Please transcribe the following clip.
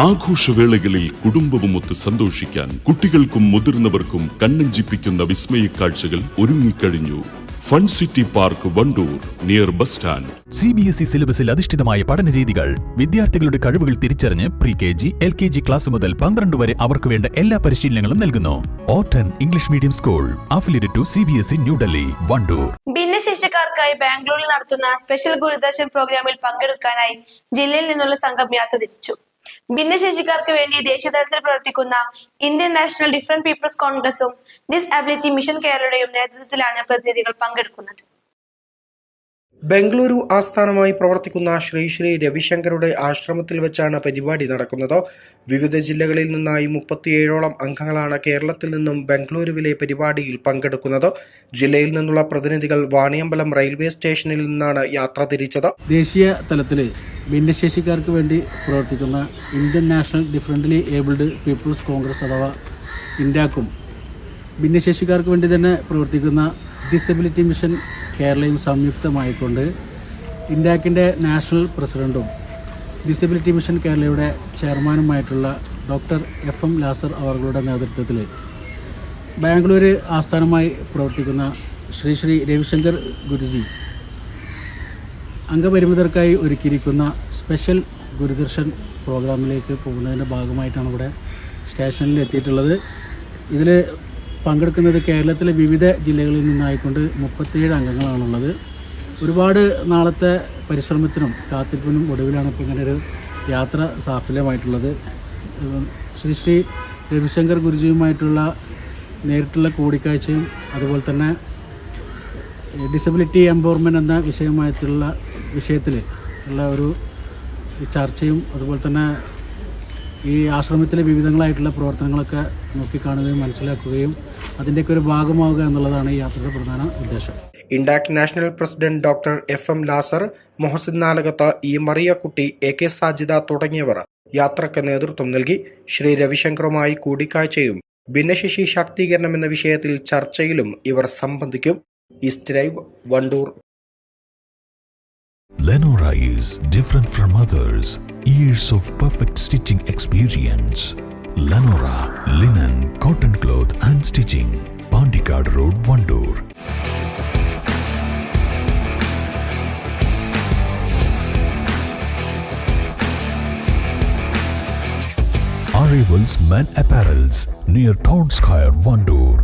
ആഘോഷവേളകളിൽ കുടുംബവുമൊത്ത് സന്തോഷിക്കാൻ കുട്ടികൾക്കും മുതിർന്നവർക്കും കണ്ണഞ്ചിപ്പിക്കുന്ന വിസ്മയ കാഴ്ചകൾ ഒരുങ്ങിക്കഴിഞ്ഞു. Fun city park Wandoor near bus stand. C B S E സിലബസിൽ അധിഷ്ഠിതമായ പഠന രീതികൾ വിദ്യാർത്ഥികളുടെ കഴിവുകൾ തിരിച്ചറിഞ്ഞ് pre K G L K G class മുതൽ പന്ത്രണ്ട് വരെ അവർക്ക് വേണ്ട എല്ലാ പരിശീലനങ്ങളും നൽകുന്നു. Ottan English medium school affiliated to C B S E New Delhi Wandoor. ഭിന്നശേഷിക്കാർക്കായി ബാംഗ്ലൂരിൽ നടത്തുന്ന സ്പെഷ്യൽ ഗുരുദർശൻ പ്രോഗ്രാമിൽ പങ്കെടുക്കാനായി ജില്ലയിൽ നിന്നുള്ള സംഘം യാത്ര തിരിച്ചു. ഭിന്നശേഷിക്കാർക്ക് വേണ്ടി ദേശീയതലത്തിൽ പ്രവർത്തിക്കുന്ന ഇന്ത്യൻ നാഷണൽ ഡിഫറെന്റ് പീപ്പിൾസ് കോൺഗ്രസും ഡിസ്അബിലിറ്റി മിഷൻ കേരളയുടെയും നേതൃത്വത്തിലാണ് പ്രതിനിധികൾ പങ്കെടുക്കുന്നത്. ബംഗളൂരു ആസ്ഥാനമായി പ്രവർത്തിക്കുന്ന ശ്രീ ശ്രീ രവിശങ്കറുടെ ആശ്രമത്തിൽ വെച്ചാണ് പരിപാടി നടക്കുന്നത്. വിവിധ ജില്ലകളിൽ നിന്നായി മുപ്പത്തിയേഴോളം അംഗങ്ങളാണ് കേരളത്തിൽ നിന്നും ബംഗളൂരുവിലെ പരിപാടിയിൽ പങ്കെടുക്കുന്നത്. ജില്ലയിൽ നിന്നുള്ള പ്രതിനിധികൾ വാണിയമ്പലം റെയിൽവേ സ്റ്റേഷനിൽ നിന്നാണ് യാത്ര തിരിച്ചത്. ദേശീയ തലത്തിൽ ഭിന്നശേഷിക്കാർക്ക് വേണ്ടി പ്രവർത്തിക്കുന്ന Indian National Differently Abled People's Congress അഥവാ ഇന്ത്യാക്കും. ഭിന്നശേഷിക്കാർക്ക് വേണ്ടി തന്നെ പ്രവർത്തിക്കുന്ന ഡിസബിലിറ്റി മിഷൻ കേരളയും സംയുക്തമായിക്കൊണ്ട് ഇന്ത്യാക്കിന്റെ നാഷണൽ പ്രസിഡന്റും ഡിസബിലിറ്റി മിഷൻ കേരളയുടെ ചെയർമാനുമായിട്ടുള്ള ഡോക്ടർ എഫ് എം ലാസർ അവരുടെ നേതൃത്വത്തിൽ ബാംഗ്ലൂർ ആസ്ഥാനമായി പ്രവർത്തിക്കുന്ന ശ്രീ ശ്രീ രവിശങ്കർ ഗുരുജി അംഗപരിമിതർക്കായി ഒരുക്കിയിരിക്കുന്ന സ്പെഷ്യൽ ഗുരുദർശൻ പ്രോഗ്രാമിലേക്ക് പോകുന്നതിന്റെ ഭാഗമായിട്ടാണ് ഇവിടെ സ്റ്റേഷനിൽ എത്തിയിട്ടുള്ളത്. ഇതിൽ പങ്കെടുക്കുന്നത് കേരളത്തിലെ വിവിധ ജില്ലകളിൽ നിന്നായിക്കൊണ്ട് മുപ്പത്തിയേഴ് അംഗങ്ങളാണുള്ളത്. ഒരുപാട് നാളത്തെ പരിശ്രമത്തിനും കാത്തിരിപ്പിനും ഒടുവിലാണ് ഇപ്പോൾ ഇങ്ങനെ ഒരു യാത്ര സാഫല്യമായിട്ടുള്ളത്. ശ്രീ ശ്രീ രവിശങ്കർ ഗുരുജിയുമായിട്ടുള്ള നേരിട്ടുള്ള കൂടിക്കാഴ്ചയും അതുപോലെ തന്നെ ഡിസബിലിറ്റി എംപവർമെന്റ് എന്ന വിഷയമായിട്ടുള്ള വിഷയത്തിൽ ഉള്ള ഒരു ചർച്ചയും അതുപോലെ തന്നെ ഈ ആശ്രമത്തിലെ വിവിധങ്ങളായിട്ടുള്ള പ്രവർത്തനങ്ങളൊക്കെ നോക്കിക്കാണുകയും മനസ്സിലാക്കുകയും അതിന്റെയൊക്കെ ഒരു ഭാഗമാവുക എന്നുള്ളതാണ് ഈ യാത്രയുടെ പ്രധാന ഉദ്ദേശം. ഇൻഡാക് national president doctor F M Lazar Mohsin Nalakath E Mariyakutty A K Sajida തുടങ്ങിയവർ യാത്രയ്ക്ക് നേതൃത്വം നൽകി. ശ്രീ രവിശങ്കറുമായി കൂടിക്കാഴ്ചയും ഭിന്നശേഷി ശാക്തീകരണം എന്ന വിഷയത്തിൽ ചർച്ചയിലും ഇവർ സംബന്ധിക്കും. East Drive, Vandoor. Lenora is different from others. Years of perfect stitching experience. Lenora linen, cotton cloth and stitching. Pandikad Road, Vandoor. Arrivals Men Apparels near Town Square, Vandoor.